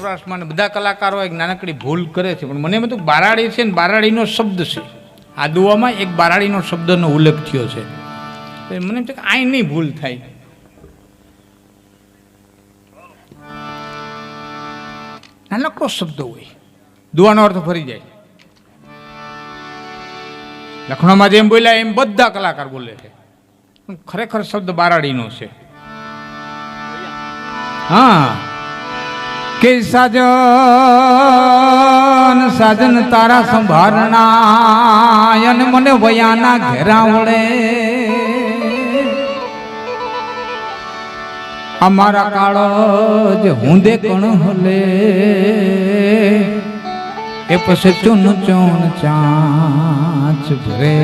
સૌરાષ્ટ્રમાં બધા કલાકારો એક નાનકડી ભૂલ કરે છે. પણ મને એમ કે બારાડી છે ને બારાડીનો શબ્દ છે. આ દુવામાં એક બારાડીનો શબ્દનો ઉલ્લેખ થયો છે. મને એમ છે કે આઈ નહીં ભૂલ થાય. નાનકડો શબ્દ હોય. દુવાનો અર્થ ફરી જાય. લખનૌમાં જેમ બોલ્યા એમ બધા કલાકાર બોલે છે. પણ ખરેખર શબ્દ બારાડીનો છે. હા. કે સાજન સાજન તારા સંભારણા મને વયાના ઘેરા વળે. અમારા કાળો જ હુંદે કણ હલે. એ પછી ચૂન ચૂન ચાંચ ભરે.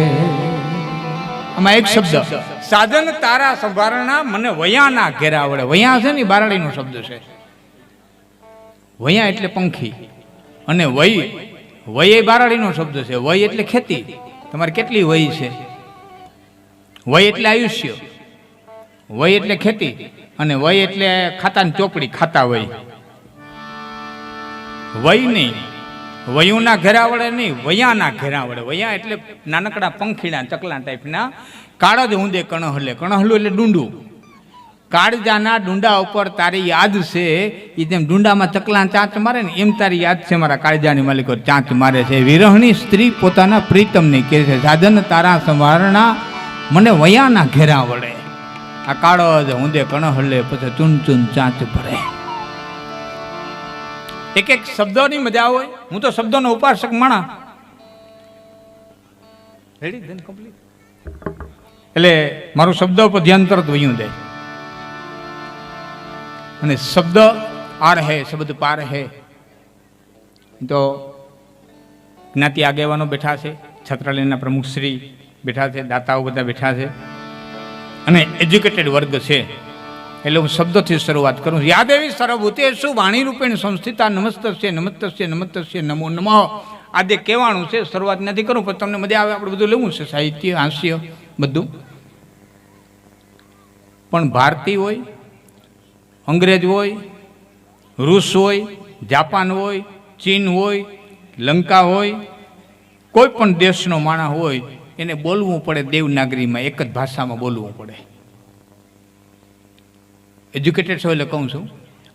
આમાં એક શબ્દ સાધન તારા સંભારણા મને વયાના ઘેરા વડે વયા છે ને બારાડીનો શબ્દ છે. વયા એટલે પંખી. અને વય વય એ બારાડીનો શબ્દ છે. વય એટલે ખેતી. તમારે કેટલી વય છે? વય એટલે આયુષ્ય. વય એટલે ખેતી. અને વય એટલે ખાતાની ચોપડી, ખાતા વય. વય નહીં. વયુના ઘેરા વડે નહીં, વયાના ઘેરા વડે વયા એટલે નાનકડા પંખીડા, ચકલા ટાઈપના. કાળજ ઊંધે કણહલે. કણહલું એટલે ડુંડું. કાળજાના ડુંડા ઉપર તારી યાદ છે એ જેમ ડુંડામાં ચકલા ચાંચ મારે ને, એમ તારી યાદ છે મારા કાળજાની માલિકો, ચાંચ મારે છે. વિરહણી સ્ત્રી પોતાના પ્રીતમને કહે છે, સાધન તારા સંવારણા મને વયાના ઘેરા વડે આ કાળો જ ઊંધે કણહલે પછી ચૂન ચૂન ચાંચ ભરે. એક એક શબ્દોની મજા હોય. હું તો શબ્દોનો ઉપાસક માણા એટલે મારું શબ્દો પર ધ્યાન તરત વયું જાય. અને શબ્દ આર હે, શબ્દ પાર હે. તો જ્ઞાતિ આગેવાનો બેઠા છે, છત્રાલયના પ્રમુખશ્રી બેઠા છે, દાતાઓ બધા બેઠા છે. અને એજ્યુકેટેડ વર્ગ છે. એટલે હું શબ્દથી શરૂઆત કરું. યાદ એવી સર્વભૂતે શું વાણી રૂપેણ સંસ્થિતા નમસ્તસ્ય નમસ્તસ્ય નમસ્તસ્ય, નમો, નમઃ. આજે કહેવાનું છે, શરૂઆત નથી કરું, પણ તમને મજા આવે, આપણે બધું લેવું છે, સાહિત્ય, હાસ્ય, બધું. પણ ભારતી હોય અંગ્રેજ હોય, રૂસ હોય, જાપાન હોય, ચીન હોય, લંકા હોય, કોઈ પણ દેશનો માણસ હોય, એને બોલવું પડે દેવનાગરીમાં, એક જ ભાષામાં બોલવું પડે. એજ્યુકેટેડ છો એટલે કહું છું.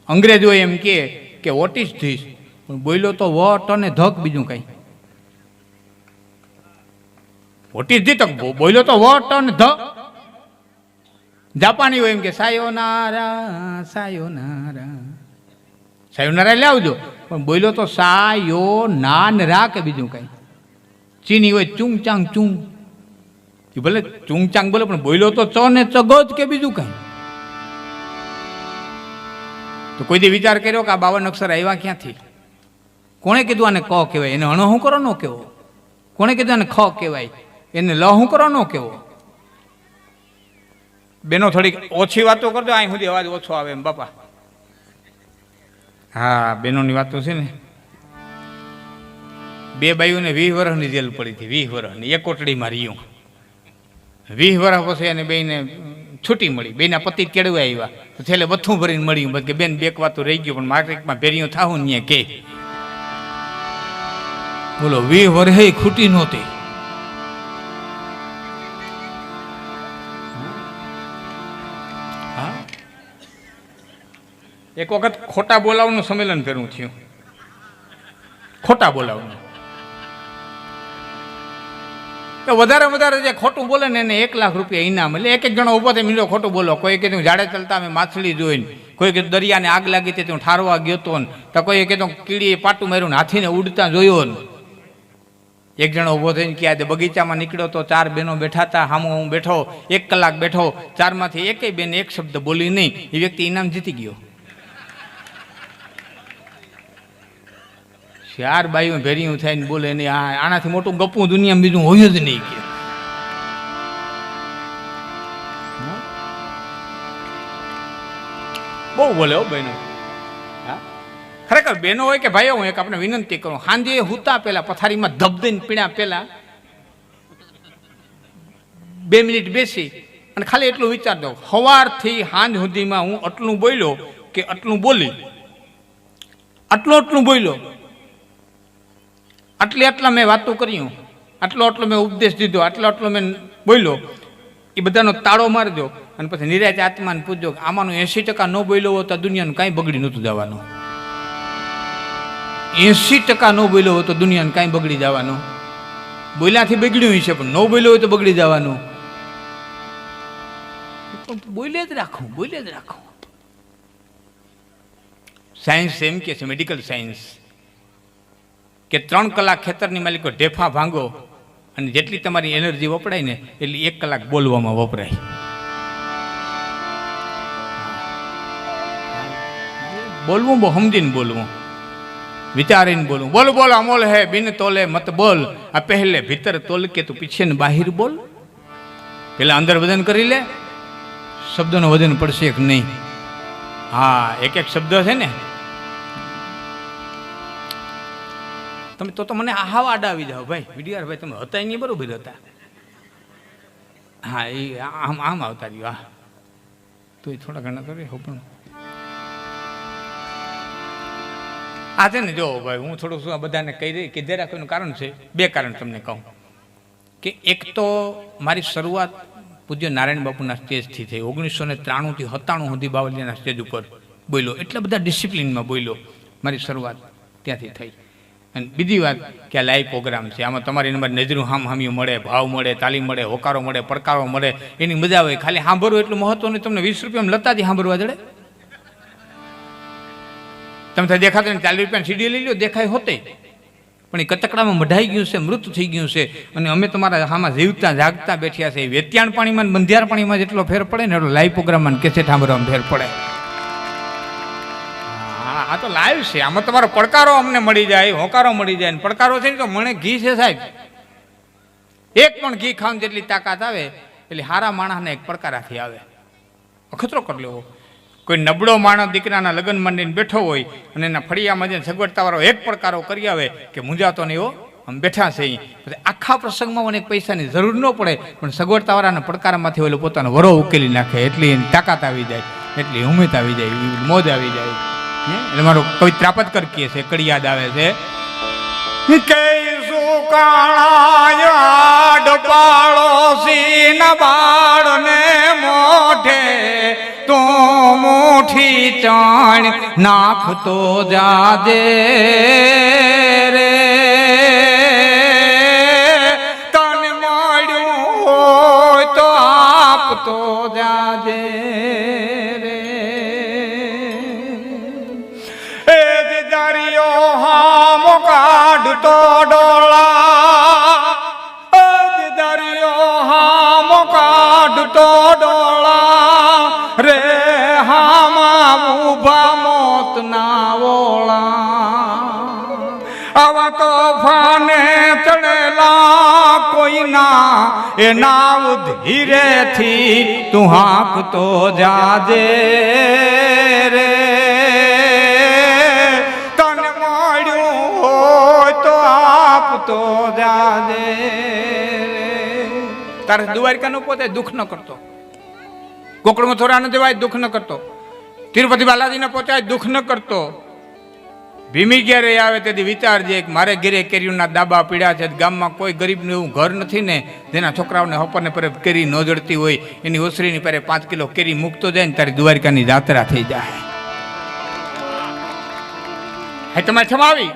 અંગ્રેજ હોય એમ કહે કે વોટ ઇઝ ધીસ પણ બોલ્યો તો વોટ અને ધક બીજું કંઈ. વોટ ઇઝ ધી તક બોલ્યો તો વોટ અને ધ જાપાની હોય એમ કે, સાયોનારા સાયોનારા. સાયોનારા એટલે આવજો પણ બોલ્યો તો સાયો નાન રા કે બીજું કંઈ. ચીની હોય ચૂંગ ચાંગ. ચૂંગ ભલે ચૂંગ ચાંગ બોલે, પણ બોલ્યો તો, ચ ને ચગો જ કે બીજું કંઈ. તો કોઈ દી વિચાર કર્યો કે આ બાવન અક્ષર આવ્યા ક્યાંથી? કોણે કીધું આને ક કહેવાય? એને અણ હું કરો ન કેવો કોણે કીધું આને ખ કહેવાય? એને લ હું કરો ન કેવો બેનો થોડીક ઓછી વાતો કરજો અહીં સુધી અવાજ ઓછો આવે એમ, બાપા. હા, બેનોની વાતો છે ને. બે બાઈઓને વીસ વર્ષની જેલ પડી હતી, વીસ વર્ષની એક કોટડીમાં રહ્યું. વીસ વર્ષ પછી એને બેને છૂટી મળી. બેના પતિ કેળવા આવ્યા. તો છેલ્લે બથું ભરીને મળ્યું. કે બેન બેક વાતો રહી ગયું, પણ માર્કેટમાં ભેરિયું થાવું ને કે. બોલો, વીસ વર્ષે ખૂટી નહોતી. એક વખત ખોટા બોલાવવાનું સંમેલન ફેરવું થયું. ખોટા બોલાવવાનું તો વધારે વધારે જે ખોટું બોલે ને એને એક લાખ રૂપિયા ઇનામ એટલે એક એક જણો ઊભો થઈ મીંડો ખોટું બોલો. કોઈ કીધું, ઝાડે ચાલતા અમે માછલી જોઈને. કોઈ કીધું, દરિયાને આગ લાગી તે હું ઠારવા ગયો તો. ને તો કોઈ કીધું, કીડીએ પાટું માર્યું ને હાથીને ઉડતા જોયો ને. એક જણો ઊભો થઈને કે આજે બગીચામાં નીકળ્યો તો ચાર બહેનો બેઠા હતા. હામો હું બેઠો, એક કલાક બેઠો. ચારમાંથી એકેય બેન એક શબ્દ બોલી નહીં. એ વ્યક્તિ ઇનામ જીતી ગયો. ચાર બાઈઓ ભેરિયું થઈને બોલે નહીં આ આનાથી મોટું ગપું દુનિયામાં બીજું હોય જ નહીં કે. બહુ બોલે હો બહેનો. ખરેખર બહેનો હોય કે ભાઈઓ હું એક આપણે વિનંતી કરું. સાંજે હુતા પહેલા પથારીમાં ધબધીને પીણા પહેલા બે મિનિટ બેસી અને ખાલી એટલું વિચાર દો. સવારથી સાંજ સુધીમાં હું આટલું બોલ્યો કે આટલું બોલી. આટલું આટલું બોલ્યો. આટલી આટલા મેં વાતો કર્યું. આટલો આટલો મેં ઉપદેશ દીધો. આટલો આટલો મેં બોલ્યો. એ બધાનો તાળો મારજો અને પછી નિરાજ આત્માને પૂછજો કે આમાંનો એંસી ટકા ન બોલ્યો હોત તો દુનિયાનું કાંઈ બગડી નહોતું જવાનું. એંસી ટકા ન બોલ્યો હોય તો દુનિયાને કાંઈ બગડી જવાનું. બોલ્યાથી બગડ્યું છે પણ ન બોલ્યો હોય તો બગડી જવાનું. બોલે જ રાખું બોલે જ રાખું. સાયન્સ એમ કે છે મેડિકલ સાયન્સ કે ત્રણ કલાક ખેતરની માલિકો ઢેફા ભાંગો અને જેટલી તમારી એનર્જી વપરાય ને એટલી એક કલાક બોલવામાં વપરાય. બોલવું બહુ સમજીને બોલવું. વિચારીને બોલવું. બોલ બોલ, અમોલ હે, બિન તોલે મત બોલ. આ પહેલે ભીતર તોલ કે તું પીછે ને બહાર બોલ. પેલા અંદર વજન કરી લે. શબ્દનું વજન પડશે કે નહીં? હા એક એક શબ્દ છે ને. તમે તો તો મને હાવ આડા આવી જાઓ ભાઈ. વિડીયાર ભાઈ, તમે હતા નહીં બરોબર હતા. હા એ આમ આમ આવતા રહ્યો, હા. તો એ થોડા ઘણા કરે હો પણ. આ છે ને જો ભાઈ, હું થોડું શું આ બધાને કહી દઈ કીધે રાખવાનું કારણ છે, બે કારણ તમને કહું. કે એક તો મારી શરૂઆત પૂજ્ય નારાયણ બાપુના સ્ટેજથી થઈ. ઓગણીસો ને ત્રાણુંથી સત્તાણું સુધી બાવલિયાના સ્ટેજ ઉપર બોલ્યો. એટલા બધા ડિસિપ્લિનમાં બોલ્યો મારી શરૂઆત ત્યાંથી થઈ. અને બીજી વાત કે આ લાઈવ પ્રોગ્રામ છે. આમાં તમારી નંબર નજરું હામ હામીઓ મળે, ભાવ મળે, તાલીમ મળે, હોકારો મળે, પડકારો મળે, એની મજા આવે. ખાલી સાંભળવું એટલું મહત્વ નહીં તમને વીસ રૂપિયામાં લતાથી સાંભળવા જડે. તમે દેખાતો ને ચાલીસ રૂપિયા સીડી લઈ લો, દેખાય હોતે. પણ એ કતકડામાં મઢાઈ ગયું છે, મૃત થઈ ગયું છે. અને અમે તમારા આમાં જીવતા, જાગતા બેઠ્યા છે. વેત્યાણ પાણીમાં બંધિયાર પાણીમાં જેટલો ફેર પડે ને એટલો લાઈવ પ્રોગ્રામમાં કેસેટ સાંભળવામાં ફેર પડે. આ તો લાઈવ છે. આમાં તમારો પડકારો અમને મળી જાય, હોકારો મળી જાય પડકારો છે ને તો મને ઘી છે સાહેબ. એક પણ ઘી ખાવાની જેટલી તાકાત આવે, એટલે હારા માણસને એક પડકારાથી આવે. અખતરો કરી લેવો. કોઈ નબળો માણસ દીકરાના લગ્ન માંડીને બેઠો હોય અને એના ફળિયામાં જઈને સગવડતાવાળો એક પડકારો કરી આવે કે મુંજાતો નહીં એવો આમ બેઠા છે પછી આખા પ્રસંગમાં મને પૈસાની જરૂર ન પડે, પણ સગવડતાવાળાના પડકારમાંથી ઓલો પોતાનો વરો ઉકેલી નાખે, એટલી એની તાકાત આવી જાય, એટલી ઉમેદ આવી જાય, મોજ આવી જાય? એટલે મારો કવિ ત્રાપતકર કહે છે કડિયાદ આવે છે. કે સુકાળાયાડ સીન બાળ ને મોઢે, તો મોઠી ચાણ નાખતો જાજે રે. તન મળ્યું હોય તો આપતો જાજે કાઢતો ડોળા રે હામા ઊભા મોત ના ઓળા. આવા તો ફાને ચડેલા કોઈના એ નાવ ધીરેથી તું હાંકતો જાજે રે. તને મળ્યું હોય તો આપતો જાજે તારે દ્વારકા નો પોતે દુઃખ ન કરતો. કોકડો ન જવાય દુઃખ ન કરતો. તિરુપતિ બાલાજીને પહોંચાય દુઃખ ન કરતો. ભીમી ક્યારે આવે તેથી વિચારજે કે મારે ઘેરે કેરીઓના દાબા પીડ્યા છે, ગામમાં કોઈ ગરીબનું એવું ઘર નથી ને, જેના છોકરાઓને હપરને પરે કેરી ન જડતી હોય, એની ઓસરીની પરે પાંચ કિલો કેરી મૂકતો જાય ને તારી દ્વારકાની જાત્રા થઈ જાય. હે તમે છમાવી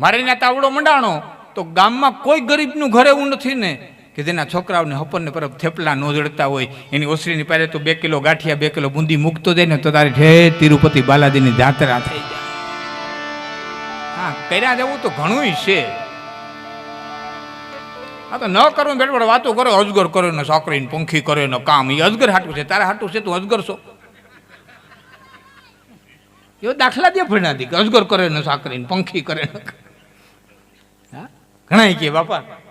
મારે ત્યાં તાવડો મંડાણો. તો ગામમાં કોઈ ગરીબનું ઘર એવું નથી ને કે જેના છોકરાઓને હપરને પરબ થેપલા ન જડતા હોય, એની ઓસરીની પહેલે તો બે કિલો ગાંઠિયા, બે કિલો બુંદી મૂકતો જાય ને તો તારી ઠે તિરુપતિ બાલાજીની જાત્રા થઈ જાય. હા, કર્યા જવું તો ઘણું છે. હા તો ન કરવું બેડબડ વાતો કરો, અજગર કરો ને છોકરી પંખી કરે ને કામ એ અજગર હાટું છે, તારે હાટું છે તું અજગર છો. એવો દાખલા દે ભણ્યા કે અજગર કરે ને સાકરીને પંખી કરે ને. ઘણા કે બાપા.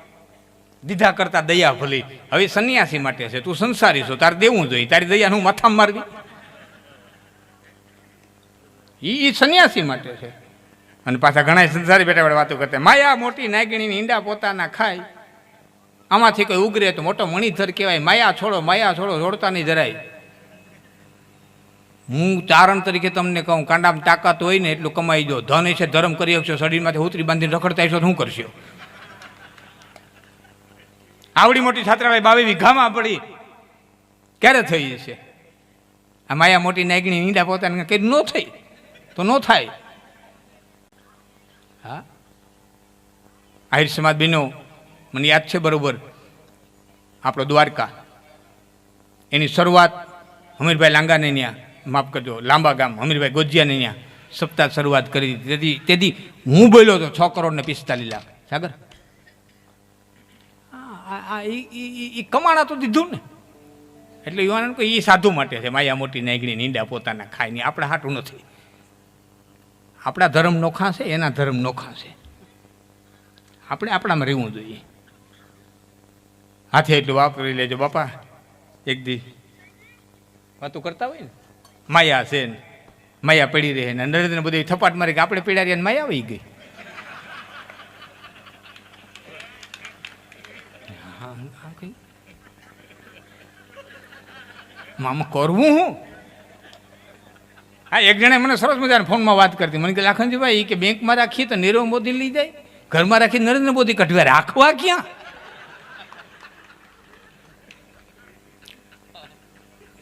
દીધા કરતા દયા ભલી. હવે સંન્યાસી માટે છે, તું સંસારી છો, તારે દેવું જોઈએ. તારી દયા હું માથામાં મારવી? ઈ સંન્યાસી માટે છે. અને પાછા ઘણા સંસારી બેઠા બેઠા વાતો કરતા, માયા મોટી નાગીણી ઈંડા પોતાના ખાય. આમાંથી કોઈ ઉગરે તો મોટો મણિધર કહેવાય. માયા છોડો માયા છોડો છોડતા નહીં જરાય. હું ચારણ તરીકે તમને કહું, કાંડામાં તાકાત હોય ને એટલું કમાઈ દો ધન છે ધર્મ કરી શકશો, શરીરમાંથી ઉતરી બાંધીને રખડતા હશો શું કરશો? આવડી મોટી છાત્રાલય બાવી વીઘામાં પડી. ક્યારે થઈ છે આ માયા મોટી નાગણી ઈંડા પોતાને કઈ ન થઈ, તો ન થાય. હા? આહિર સમાજ બેનો મને યાદ છે બરોબર, આપણો દ્વારકા. એની શરૂઆત હમીરભાઈ લાંગાને ત્યાં માફ કરજો, લાંબા ગામ, હમીરભાઈ ગોજિયાને ત્યાં સપ્તાહ શરૂઆત કરી દીધી. તેથી તેથી હું બોલ્યો તો છ કરોડ ને પિસ્તાલીસ લાખ. સાગર? આ- ઈ કમાણા તો દીધું ને. એટલે યુવાન કોઈ એ સાધુ માટે છે, માયા મોટી નાગણી નીંડા પોતાના ખાય નહીં આપણે હાટું નથી. આપણા ધર્મ નોખા એના ધર્મ નોખા આપણે આપણામાં રહેવું જોઈએ. હાથે એટલું વાપરી લેજો, બાપા. એક દી. વાતો કરતા હોય ને. માયા છે ને, માયા પડી રહે ને નરેન્દ્ર બધી થપાટ મારી કે આપણે પીડા રહ્યા ને માયા આવી ગઈ હા, હા, કઈ? મામા કરવું હું? હા, એક જણે મને સરસ મજાને ફોનમાં વાત કરતી. મને કે લાખનજીભાઈ કે બેંકમાં રાખીએ તો નીરવ મોદી લઈ જાય? ઘરમાં રાખી નરેન્દ્ર મોદી કઢવે રાખવા ક્યાં?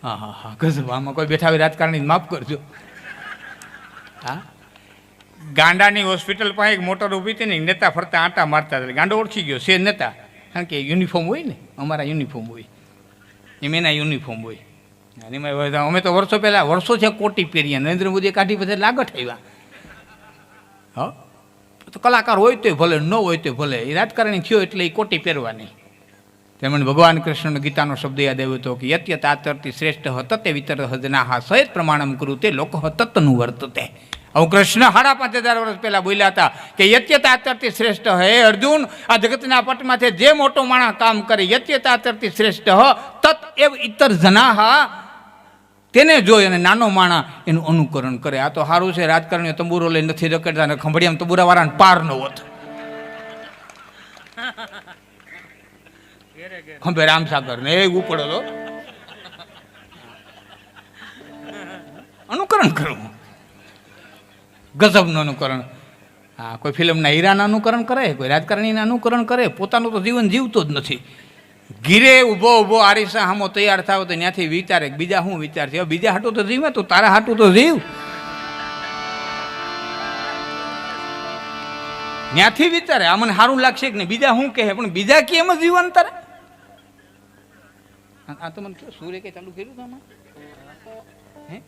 હા હા હા, ગજબ. કોઈ બેઠા રાજકારણી માફ કરજો. હા? ગાંડાની હોસ્પિટલ પાસે એક મોટર ઊભી હતી ને નેતા ફરતા આંટા મારતા હતા. ગાંડો ઓળખી ગયો છે નેતા. કારણ કે યુનિફોર્મ હોય ને, અમારા યુનિફોર્મ હોય. એમ એના યુનિફોર્મ હોય. અને એમાં અમે તો વર્ષો પહેલાં, વર્ષો છે કોટી પહેરીએ નરેન્દ્ર મોદીએ કાઢી પછી લાગટ આવ્યા હા? તો કલાકાર હોય તોય ભલે, ન હોય તોય ભલે. એ રાજકારણી થયો એટલે એ કોટી પહેરવાની. તેમણે ભગવાન કૃષ્ણનો ગીતાનો શબ્દ યાદ આવ્યો હતો કે યત્ય તાતરતી શ્રેષ્ઠ હતતે વિતર હજનાહા સહિત પ્રમાણમ કરું તે લોકો હતતનું વર્તતે. હવે કૃષ્ણ સાડા પાંચ હજાર વર્ષ પહેલા બોલ્યા હતા કે યત્યતાતરથી શ્રેષ્ઠ હે અર્જુન, આ જગતના પટમાંથી જે મોટો માણસ કામ કરે યત્યતાતરથી શ્રેષ્ઠ હ, તત એવ ઇતર જનાહા. તેને જોઈ અને નાનો માણા એનું અનુકરણ કરે. આ તો સારું છે, રાજકારણીઓ તંબુરો લઈ નથી રખડતા અને ખંભળિયામાં તંબુરાવાળાને પાર ન હોત. ખંભે રામસાગર ને એ ઉપડેલો. અનુકરણ કરવું ગજબનું અનુકરણ. હા, કોઈ ફિલ્મના હીરાના અનુકરણ કરે, કોઈ રાજકારણીના અનુકરણ કરે, પોતાનું તો જીવન જીવતો જ નથી. ગીરે ઊભો ઊભો આરીસા હામો તૈયાર થાવ તો ત્યાંથી વિચારે કે બીજા શું વિચાર છે બીજા હાટું તો જીવે તો તારા હાટું તો જીવ. ત્યાંથી વિચારે, આ મને સારું લાગશે કે નહીં? બીજા શું કહે, પણ બીજા કેમ જીવન તારે? આ તો મને સૂર્ય કઈ ચાલુ કર્યું હતું આમાં? હે?